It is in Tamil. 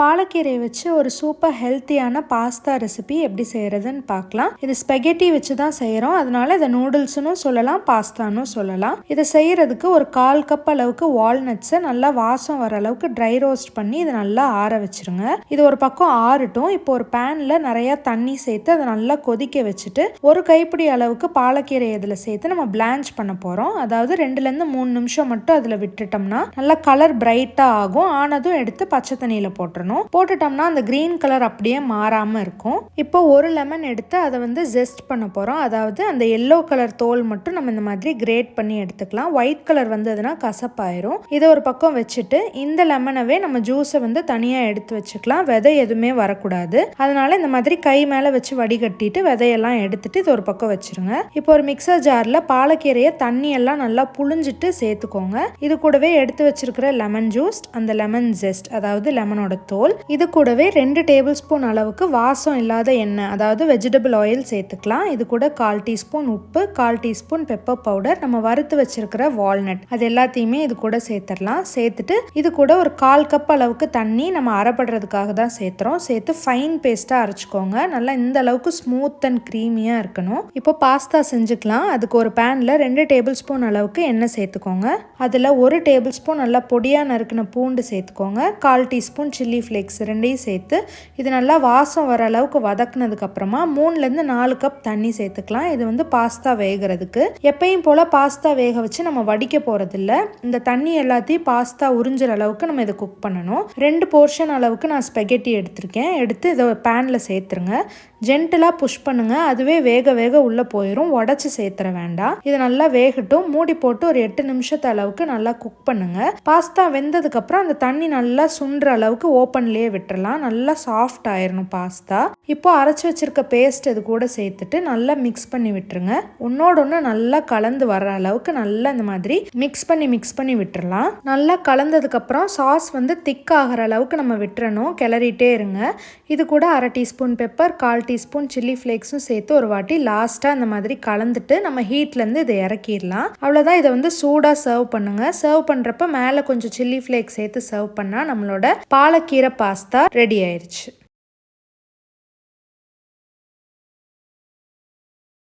பாலக்கீரையை வச்சு ஒரு சூப்பர் ஹெல்த்தியான பாஸ்தா ரெசிபி எப்படி செய்கிறதுன்னு பார்க்கலாம். இது ஸ்பெகெட்டி வச்சு தான் செய்கிறோம் அதனால இதை நூடுல்ஸ்னு சொல்லலாம் பாஸ்தானும் சொல்லலாம். இதை செய்கிறதுக்கு ஒரு கால் கப் அளவுக்கு வால்நட்ஸை நல்லா வாசம் வர அளவுக்கு ட்ரை ரோஸ்ட் பண்ணி இதை நல்லா ஆற வச்சிருங்க. இது ஒரு பக்கம் ஆறட்டும். இப்போ ஒரு பேனில் நிறையா தண்ணி சேர்த்து அதை நல்லா கொதிக்க வச்சுட்டு ஒரு கைப்பிடி அளவுக்கு பாலக்கீரை இதில் சேர்த்து நம்ம பிளான்ச் பண்ண போகிறோம் அதாவது ரெண்டுலேருந்து மூணு நிமிஷம் மட்டும் அதில் விட்டுட்டோம்னா நல்லா கலர் பிரைட்டாக ஆகும். ஆனதும் எடுத்து பச்சை தண்ணியில் போட்டுறணும் போட்டுட்டோம்னா அந்த க்ரீன் கலர் அப்படியே மாறாமல் இருக்கும். இப்போ ஒரு லெமன் எடுத்து அதை வந்து ஜெஸ்ட் பண்ண போகிறோம் அதாவது அந்த எல்லோ கலர் தோல் மட்டும் நம்ம இந்த மாதிரி கிரேட் பண்ணி எடுத்துக்கலாம். ஒயிட் கலர் வந்ததுன்னா கசப்பாயிரும். இதை ஒரு பக்கம் வச்சுட்டு இந்த லெமனவே நம்ம ஜூஸை வந்து தனியாக எடுத்து வச்சுக்கலாம். விதை எதுவுமே வரக்கூடாது. அதனால இந்த மாதிரி கை மேலே வச்சு வடிகட்டிட்டு விதையெல்லாம் எடுத்துட்டு இது ஒரு பக்கம் வச்சிருங்க. இப்போ ஒரு மிக்சர் ஜாரில் பாலக்கீரையை தண்ணி எல்லாம் நல்லா புழிஞ்சிட்டு சேர்த்துக்கோங்க. இது கூடவே எடுத்து வச்சிருக்கிற லெமன் ஜூஸ் அந்த லெமன் ஜெஸ்ட் அதாவது லெமனோட தோல் இது கூடவே ரெண்டு டேபிள் ஸ்பூன் அளவுக்கு வாசம் இல்லாத எண்ணெய் அதாவது வெஜிடபிள் ஆயில் சேர்த்துக்கலாம். இது கூட கால் டீஸ்பூன் உப்பு கால் டீஸ்பூன் பெப்பர் பவுடர் நம்ம வறுத்து வச்சிருக்கிற வால்நட் அது எல்லாத்தையுமே இது கூட சேர்த்துடலாம். சேர்த்துட்டு இது கூட ஒரு கால் கப் அளவுக்கு தண்ணி நம்ம அரைப்படுறதுக்காக தான் சேர்த்துறோம். சேர்த்து ஃபைன் பேஸ்ட்டாக அரைச்சிக்கோங்க. நல்லா இந்த அளவுக்கு ஸ்மூத் அண்ட் க்ரீமியாக இருக்கணும். இப்போ பாஸ்தா செஞ்சுக்கலாம். அதுக்கு ஒரு பேனில் ரெண்டு டேபிள் ஸ்பூன் அளவுக்கு எண்ணெய் சேர்த்துக்கோங்க. அதில் ஒரு டேபிள் ஸ்பூன் நல்லா பொடியாக நறுக்கின பூண்டு சேர்த்துக்கோங்க. கால் டீஸ்பூன் சில்லி ஃப்ளேக்ஸ் ரெண்டையும் சேர்த்து இது நல்லா வாசம் வர அளவுக்கு வதக்குனதுக்கப்புறமா மூணுலேருந்து நாலு கப் தண்ணி சேர்த்துக்கலாம். இது வந்து பாஸ்தா வேகிறதுக்கு. எப்பயும் போல் பாஸ்தா வேக வச்சு நம்ம வடிக்க போகிறதில்ல இந்த தண்ணி எல்லாத்தையும் பாஸ்தா உறிஞ்சுற அளவுக்கு நம்ம இதை குக் பண்ணணும். ரெண்டு போர்ஷன் அளவுக்கு நான் ஸ்பெகெட்டி எடுத்திருக்கேன். எடுத்து இதை பேனில் சேர்த்துருங்க. ஜென்டலாக புஷ் பண்ணுங்கள் அதுவே வேக வேக உள்ளே போயிடும் உடச்சி சேர்த்துற வேண்டாம். இது நல்லா வேகட்டும். மூடி போட்டு ஒரு எட்டு நிமிஷத்து அளவுக்கு நல்லா குக் பண்ணுங்கள் பாஸ்தா வெந்ததுக்கப்புறம் அந்த தண்ணி நல்லா சுண்டுற அளவுக்கு ஓப்பன்லேயே விட்டுறலாம். நல்லா சாஃப்ட் ஆயிடணும் பாஸ்தா இப்போ அரைச்சி வச்சிருக்க பேஸ்ட் இது கூட சேர்த்துட்டு நல்லா மிக்ஸ் பண்ணி விட்டுருங்க. ஒன்னோட ஒன்று நல்லா கலந்து வர அளவுக்கு நல்லா இந்த மாதிரி மிக்ஸ் பண்ணி மிக்ஸ் பண்ணி விட்டுறலாம். நல்லா கலந்ததுக்கப்புறம் சாஸ் வந்து திக் ஆகிற அளவுக்கு நம்ம விட்டுறணும். கிளறிட்டே இருங்க. இது கூட அரை டீஸ்பூன் பெப்பர் கால் டீஸ்பூன் சில்லி ஃப்ளேக்ஸும் சேர்த்து ஒரு வாட்டி லாஸ்ட்டாக அந்த மாதிரி கலந்துட்டு நம்ம ஹீட்லேருந்து இதை இறக்கிடலாம். அவ்வளோதான் இதை வந்து சூடாக சர்வ் பண்ணுங்கள் சர்வ் பண்ணுறப்ப மேலே கொஞ்சம் சில்லி ஃப்ளேக்ஸ் சேர்த்து சர்வ் பண்ணால் நம்மளோட பாலக்கீரை பாஸ்தா ரெடி ஆயிடுச்சு